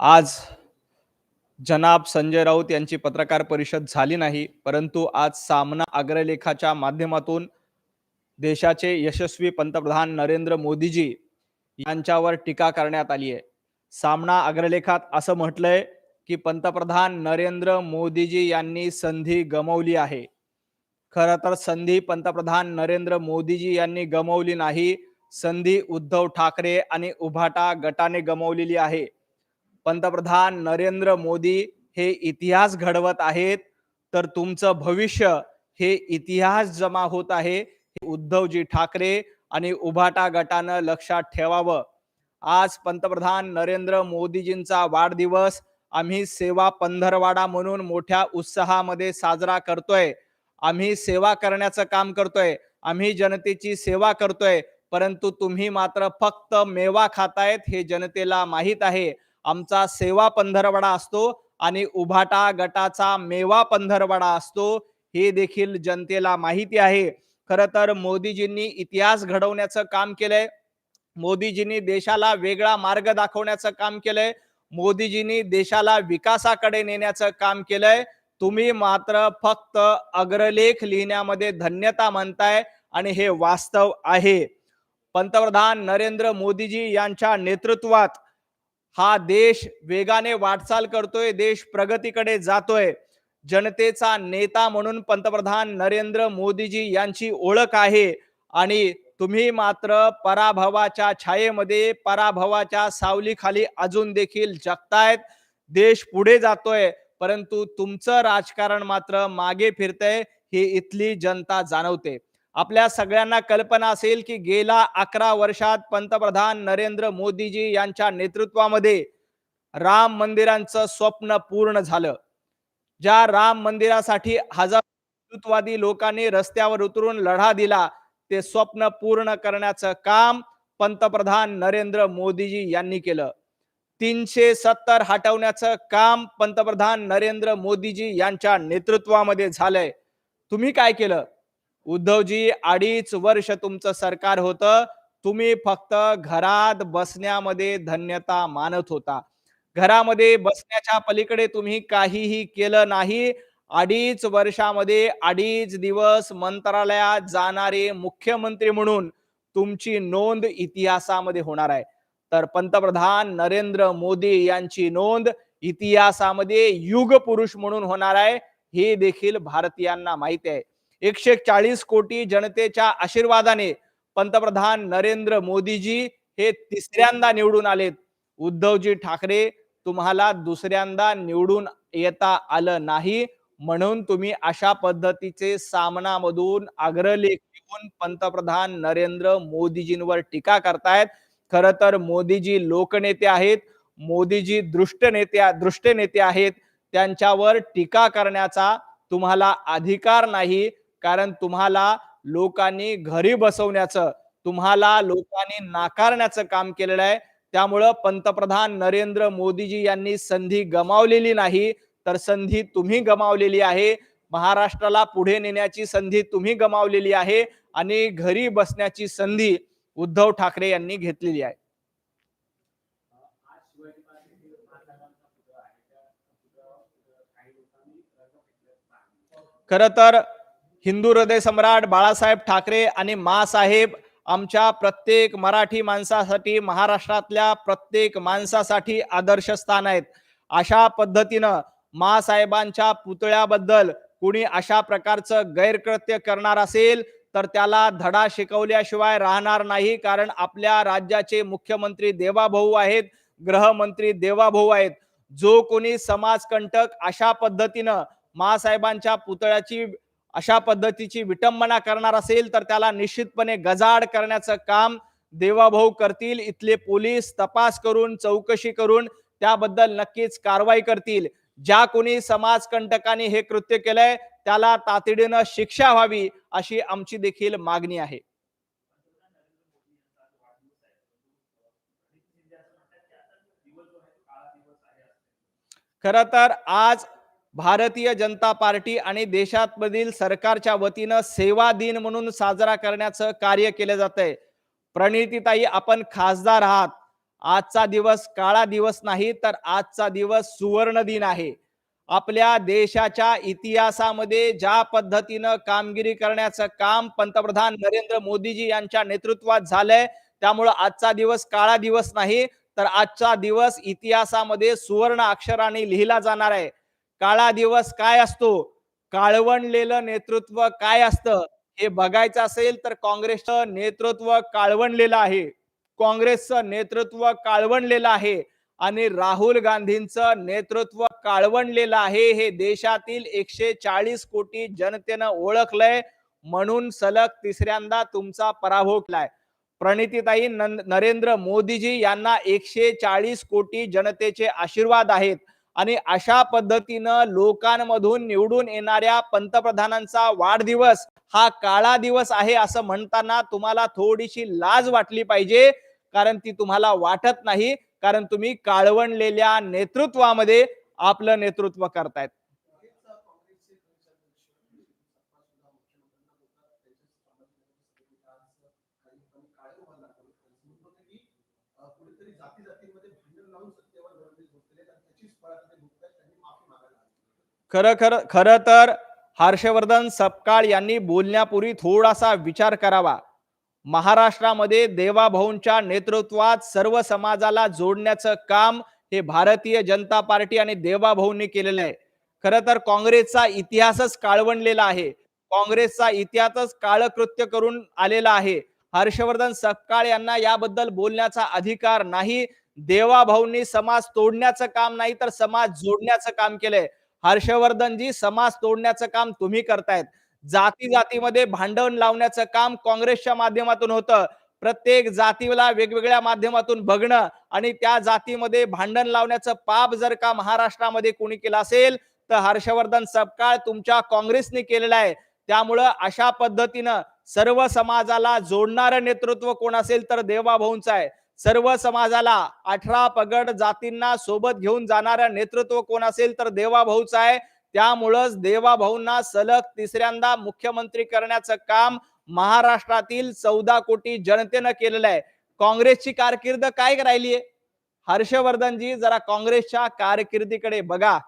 आज जनाब संजय राऊत यांची पत्रकार परिषद झाली नाही परंतु आज सामना अग्रलेखाच्या माध्यमातून देशाचे यशस्वी पंतप्रधान नरेंद्र मोदीजी यांच्यावर टीका करण्यात आली आहे. सामना अग्रलेखात असं म्हटलंय की पंतप्रधान नरेंद्र मोदीजी यांनी संधी गमावली आहे. खरं तर संधी पंतप्रधान नरेंद्र मोदीजी यांनी गमावली नाही संधी उद्धव ठाकरे आणि उभाटा गटाने गमावलेली आहे. पंतप्रधान नरेंद्र मोदी हे इतिहास घडवत आहेत तर तुमचं भविष्य हे इतिहास जमा होत आहे. हे उद्धवजी ठाकरे आणि उभाटा गटानं लक्षात ठेवावं. आज पंतप्रधान नरेंद्र मोदीजींचा वाढदिवस आम्ही सेवा पंधरवाडा म्हणून मोठ्या उत्साहामध्ये साजरा करतोय. आम्ही सेवा करण्याचं काम करतोय. आम्ही जनतेची सेवा करतोय. परंतु तुम्ही मात्र फक्त मेवा खातायत हे जनतेला माहीत आहे. आमचा सेवा पंधरवडा असतो आणि उभाटा गटाचा मेवा पंधरवडा असतो हे देखील जनतेला माहिती आहे. खर तर मोदीजींनी इतिहास घडवण्याचं काम केलंय. मोदीजींनी देशाला वेगळा मार्ग दाखवण्याचं काम केलंय. मोदीजींनी देशाला विकासाकडे नेण्याचं काम केलंय. तुम्ही मात्र फक्त अग्रलेख लिहिण्यामध्ये धन्यता म्हणताय आणि हे वास्तव आहे. पंतप्रधान नरेंद्र मोदीजी यांच्या नेतृत्वात हा देश वेगाने वाटचाल करतोय देश प्रगतीकडे जातोय. जनतेचा नेता म्हणून पंतप्रधान नरेंद्र मोदीजी यांची ओळख आहे. आणि तुम्ही मात्र पराभवाच्या छायेमध्ये पराभवाच्या सावलीखाली अजून देखील जगतायत. देश पुढे जातोय परंतु तुमचं राजकारण मात्र मागे फिरतंय हे इथली जनता जाणवते. आपल्या सगळ्यांना कल्पना असेल की गेल्या अकरा वर्षात पंतप्रधान नरेंद्र मोदीजी यांच्या नेतृत्वामध्ये राम मंदिरांचं स्वप्न पूर्ण झालं. ज्या राम मंदिरासाठी हजार हिंदुत्ववादी लोकांनी रस्त्यावर उतरून लढा दिला ते स्वप्न पूर्ण करण्याचं काम पंतप्रधान नरेंद्र मोदीजी यांनी केलं. तीनशे सत्तर हटवण्याचं काम पंतप्रधान नरेंद्र मोदीजी यांच्या नेतृत्वामध्ये झालंय. तुम्ही काय केलं? उद्धवजी अडीच वर्ष तुमचं सरकार होतं. तुम्ही फक्त घरात बसण्यामध्ये धन्यता मानत होता. घरामध्ये बसण्याच्या पलीकडे तुम्ही काहीही केलं नाही. अडीच वर्षामध्ये अडीच दिवस मंत्रालयात जाणारे मुख्यमंत्री म्हणून तुमची नोंद इतिहासामध्ये होणार आहे. तर पंतप्रधान नरेंद्र मोदी यांची नोंद इतिहासामध्ये युग पुरुष म्हणून होणार आहे. हे देखील भारतीयांना माहिती आहे. एकशे चाळीस कोटी जनतेच्या आशीर्वादाने पंतप्रधान नरेंद्र मोदीजी हे तिसऱ्यांदा निवडून आलेत. उद्धवजी ठाकरे तुम्हाला दुसऱ्यांदा निवडून येता आलं नाही म्हणून तुम्ही अशा पद्धतीचे सामनामधून अग्रलेख घेऊन पंतप्रधान नरेंद्र मोदीजींवर टीका करतायत. खर तर मोदीजी लोकनेते आहेत. मोदीजी दृष्ट नेते दृष्ट नेते आहेत. त्यांच्यावर टीका करण्याचा तुम्हाला अधिकार नाही. कारण तुम्हाला लोकांनी घरी बसवण्याचं तुम्हाला लोकांनी नाकारण्याचं काम केलेलं आहे. त्यामुळं पंतप्रधान नरेंद्र मोदीजी यांनी संधी गमावलेली नाही तर संधी तुम्ही गमावलेली आहे. महाराष्ट्राला पुढे नेण्याची संधी तुम्ही गमावलेली आहे आणि घरी बसण्याची संधी उद्धव ठाकरे यांनी घेतलेली आहे. खर तर हिंदू हृदय सम्राट बाळासाहेब ठाकरे आणि मासाहेब आमच्या प्रत्येक मराठी माणसासाठी महाराष्ट्रातल्या प्रत्येक माणसासाठी आदर्श स्थान आहेत. अशा पद्धतीनं मासाहेबांच्या पुतळ्याबद्दल कुणी अशा प्रकारचं गैरकृत्य करणार असेल तर त्याला धडा शिकवल्याशिवाय राहणार नाही कारण आपल्या राज्याचे मुख्यमंत्री देवाभाऊ आहेत गृहमंत्री देवाभाऊ आहेत. जो कोणी समाजकंटक अशा पद्धतीनं मासाहेबांच्या पुतळ्याची अशा पद्धतीची विटंबना करणार असेल तर त्याला निश्चितपणे गजाड करण्याचं काम देवाभाऊ करतील. इथले पोलीस तपास करून चौकशी करून त्याबद्दल नक्कीच कारवाई करतील. ज्या कोणी समाजकंटकांनी हे कृत्य केलंय त्याला तातडीनं शिक्षा व्हावी अशी आमची देखील मागणी आहे. खर तर आज भारतीय जनता पार्टी आणि देशातमधील सरकारच्या वतीनं सेवा दिन म्हणून साजरा करण्याचं कार्य केलं जात आहे प्रणितीताई आपण खासदार आहात. आजचा दिवस काळा दिवस नाही तर आजचा दिवस सुवर्ण दिन आहे. आपल्या देशाच्या इतिहासामध्ये ज्या पद्धतीनं कामगिरी करण्याचं काम पंतप्रधान नरेंद्र मोदीजी यांच्या नेतृत्वात झालंय त्यामुळं आजचा दिवस काळा दिवस नाही तर आजचा दिवस इतिहासामध्ये सुवर्ण अक्षराने लिहिला जाणार आहे. काळा दिवस काय असतो? काळवणलेलं नेतृत्व काय असतं? हे बघायचं असेल तर काँग्रेसचं नेतृत्व काळवणलेलं आहे. काँग्रेसचं नेतृत्व काळवणलेलं आहे आणि राहुल गांधींचं नेतृत्व काळवणलेलं आहे हे देशातील एकशे चाळीस कोटी जनतेनं ओळखलंय. म्हणून सलग तिसऱ्यांदा तुमचा पराभव केलाय. प्रणितीताई नरेंद्र मोदीजी यांना एकशे चाळीस कोटी जनतेचे आशीर्वाद आहेत. आणि अशा पद्धतीनं लोकांमधून निवडून येणाऱ्या पंतप्रधानांचा वाढदिवस हा काळा दिवस आहे असं म्हणताना तुम्हाला थोडीशी लाज वाटली पाहिजे कारण ती तुम्हाला वाटत नाही कारण तुम्ही काळवणलेल्या नेतृत्वामध्ये आपलं नेतृत्व करतायत. खरं खरं खरं तर हर्षवर्धन सपकाळ यांनी बोलण्यापूर्वी थोडासा विचार करावा. महाराष्ट्रामध्ये देवाभाऊंच्या नेतृत्वात सर्व समाजाला जोडण्याचं काम हे भारतीय जनता पार्टी आणि देवाभाऊंनी केलेलं आहे. खरं तर काँग्रेसचा इतिहासच काळवणलेला आहे. काँग्रेसचा इतिहासच काळकृत्य करून आलेला आहे. हर्षवर्धन सपकाळ यांना याबद्दल बोलण्याचा अधिकार नाही. देवाभाऊंनी समाज तोडण्याचं काम नाही तर समाज जोडण्याचं काम केलंय. हर्षवर्धनजी समाज तोडण्याचं काम तुम्ही करतायत. जाती जातीमध्ये भांडण लावण्याचं काम काँग्रेसच्या माध्यमातून होतं. प्रत्येक जातीला वेगवेगळ्या माध्यमातून बघणं आणि त्या जातीमध्ये भांडण लावण्याचं पाप जर का महाराष्ट्रामध्ये कोणी केलं असेल तर हर्षवर्धन सपकाळ तुमच्या काँग्रेसने केलेला आहे. त्यामुळं अशा पद्धतीनं सर्व समाजाला जोडणारं नेतृत्व कोण असेल तर देवाभाऊंचं आहे. सर्व समाजाला अठरा पगड जातींना सोबत घेऊन जाणारं नेतृत्व कोण असेल तर देवाभाऊच आहे. त्यामुळंच देवाभाऊंना सलग तिसऱ्यांदा मुख्यमंत्री करण्याचं काम महाराष्ट्रातील चौदा कोटी जनतेनं केलेलं आहे. काँग्रेसची कारकिर्द काय राहिलीये हर्षवर्धनजी जरा काँग्रेसच्या कारकिर्दीकडे बघा.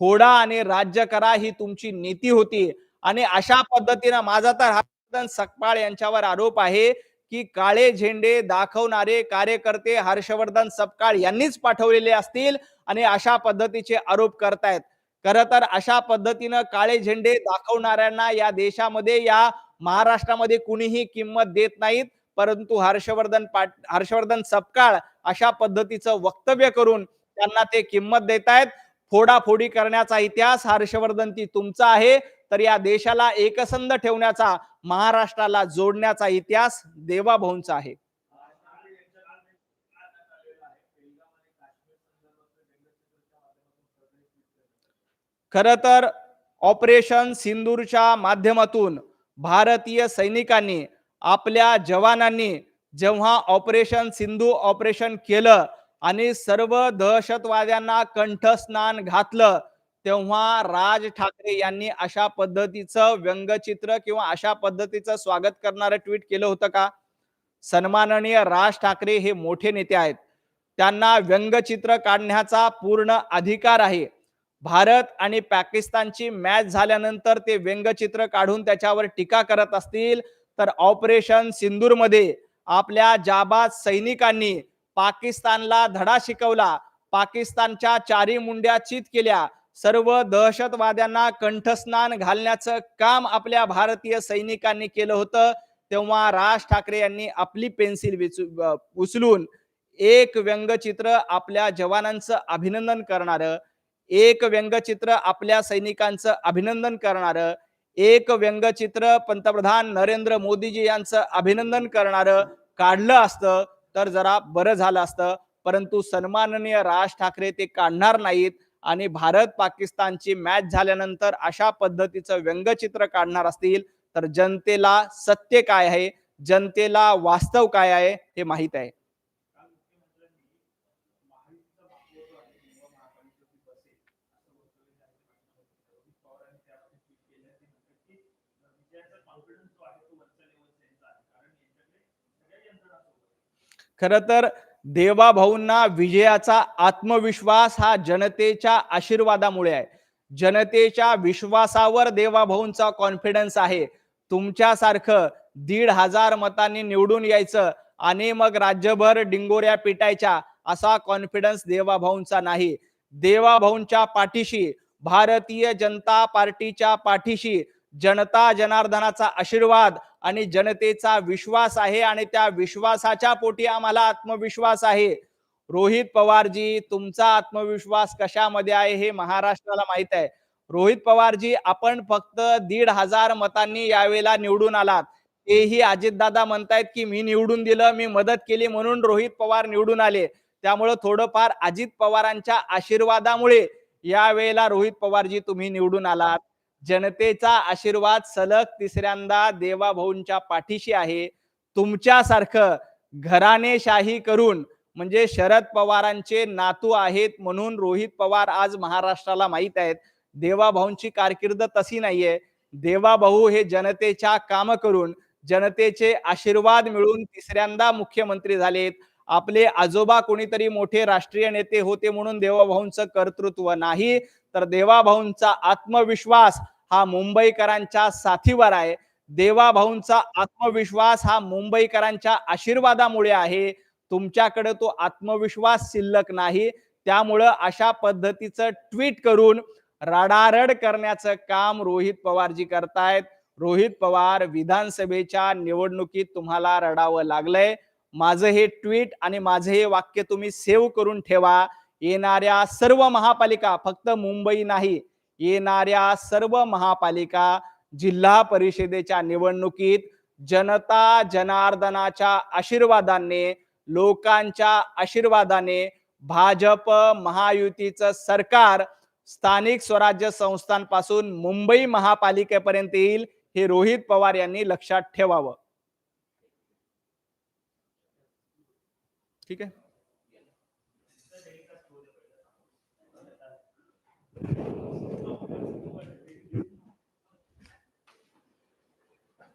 फोडा आणि राज्य करा ही तुमची नीती होती. आणि अशा पद्धतीनं माझा तर हर्षवर्धन सकपाळ यांच्यावर आरोप आहे. की काळे झेंडे दाखवणारे कार्यकर्ते हर्षवर्धन सपकाळ यांनीच पाठवलेले असतील आणि अशा पद्धतीचे आरोप करतायत. खर तर अशा पद्धतीनं काळे झेंडे दाखवणाऱ्यांना या देशामध्ये या महाराष्ट्रामध्ये कुणीही किंमत देत नाहीत. परंतु हर्षवर्धन पाट हर्षवर्धन सपकाळ अशा पद्धतीचं वक्तव्य करून त्यांना ते किंमत देत आहेत फोडाफोडी करण्याचा इतिहास हर्षवर्धन ती तुमचा आहे. तर या देशाला एकसंध ठेवण्याचा महाराष्ट्राला जोडण्याचा इतिहास देवाभाऊंचा आहे. खर तर ऑपरेशन सिंदूरच्या माध्यमातून भारतीय सैनिकांनी आपल्या जवानांनी जेव्हा ऑपरेशन सिंधू ऑपरेशन केलं आणि सर्व दहशतवाद्यांना कंठस्नान घातलं तेव्हा राज ठाकरे यांनी अशा पद्धतीचं व्यंगचित्र किंवा अशा पद्धतीचं स्वागत करणारं ट्विट केलं होतं का? सन्माननीय राज ठाकरे हे मोठे नेते आहेत. त्यांना व्यंगचित्र काढण्याचा पूर्ण अधिकार आहे. भारत आणि पाकिस्तानची मॅच झाल्यानंतर ते व्यंगचित्र काढून त्याच्यावर टीका करत असतील तर ऑपरेशन सिंदूरमध्ये आपल्या जाबाज सैनिकांनी पाकिस्तानला धडा शिकवला. पाकिस्तानच्या चारी मुंड्या चित केल्या. सर्व दहशतवाद्यांना कंठस्नान घालण्याचं काम आपल्या भारतीय सैनिकांनी केलं होतं. तेव्हा राज ठाकरे यांनी आपली पेन्सिल उचलून एक व्यंगचित्र आपल्या जवानांचं अभिनंदन करणार एक व्यंगचित्र आपल्या सैनिकांचं अभिनंदन करणार एक व्यंगचित्र पंतप्रधान नरेंद्र मोदीजी यांचं अभिनंदन करणार काढलं असतं तर जरा बरं झालं असतं. परंतु सन्माननीय राज ठाकरे ते काढणार नाहीत. आणि भारत पाकिस्तानची मॅच झाल्यानंतर अशा पद्धतीचं व्यंगचित्र काढणार असतील तर जनतेला सत्य काय आहे? जनतेला वास्तव काय आहे? हे माहीत आहे. खर तर देवाभाऊंना विजयाचा आत्मविश्वास हा जनतेच्या आशीर्वादामुळे आहे. जनतेच्या विश्वासावर देवाभाऊंचा कॉन्फिडन्स आहे. तुमच्यासारखं दीड हजार मतांनी निवडून यायचं आणि मग राज्यभर डिंगोऱ्या पिटायच्या असा कॉन्फिडन्स देवाभाऊंचा नाही. देवाभाऊंच्या पाठीशी भारतीय जनता पार्टीच्या पाठीशी जनता जनार्दनाचा आशीर्वाद आणि जनतेचा विश्वास आहे आणि त्या विश्वासाच्या पोटी आम्हाला आत्मविश्वास आहे. रोहित पवारजी तुमचा आत्मविश्वास कशामध्ये आहे हे महाराष्ट्राला माहीत आहे. रोहित पवारजी आपण फक्त दीड हजार मतांनी यावेळेला निवडून आलात. तेही अजितदादा म्हणतायत की मी निवडून दिलं मी मदत केली म्हणून रोहित पवार निवडून आले. त्यामुळं थोडंफार अजित पवारांच्या आशीर्वादामुळे यावेळेला रोहित पवारजी तुम्ही निवडून आलात. जनतेचा आशीर्वाद सलग तिसऱ्यांदा देवाभाऊंच्या पाठीशी आहे. तुमच्यासारखं घराणेशाही करून म्हणजे शरद पवारांचे नातू आहेत म्हणून रोहित पवार आज महाराष्ट्राला माहीत आहेत. देवाभाऊंची कारकीर्द तशी नाहीये. देवाभाऊ हे जनतेच्या काम करून जनतेचे आशीर्वाद मिळून तिसऱ्यांदा मुख्यमंत्री झालेत. आपले आजोबा कोणीतरी मोठे राष्ट्रीय नेते होते म्हणून देवाभाऊंचं कर्तृत्व नाही. तर देवाभाऊंचा आत्मविश्वास हा मुंबईकरांच्या साथीवर आहे. देवाभाऊंचा आत्मविश्वास हा मुंबईकरांच्या आशीर्वादामुळे आहे. तुमच्याकडे तो आत्मविश्वास शिल्लक नाही. त्यामुळं अशा पद्धतीचं ट्विट करून रडारड करण्याचं काम रोहित पवारजी करतायत. रोहित पवार विधानसभेच्या निवडणुकीत तुम्हाला रडावं लागलंय. माझं हे ट्विट आणि माझं हे वाक्य तुम्ही सेव्ह करून ठेवा. येणाऱ्या सर्व महापालिका फक्त मुंबई नाही येणाऱ्या सर्व महापालिका जिल्हा परिषदेच्या निवडणुकीत जनता जनार्दनाच्या आशीर्वादाने लोकांच्या आशीर्वादाने भाजप महायुतीचं सरकार स्थानिक स्वराज्य संस्थांपासून मुंबई महापालिकेपर्यंत येईल हे रोहित पवार यांनी लक्षात ठेवावं. ठीक आहे?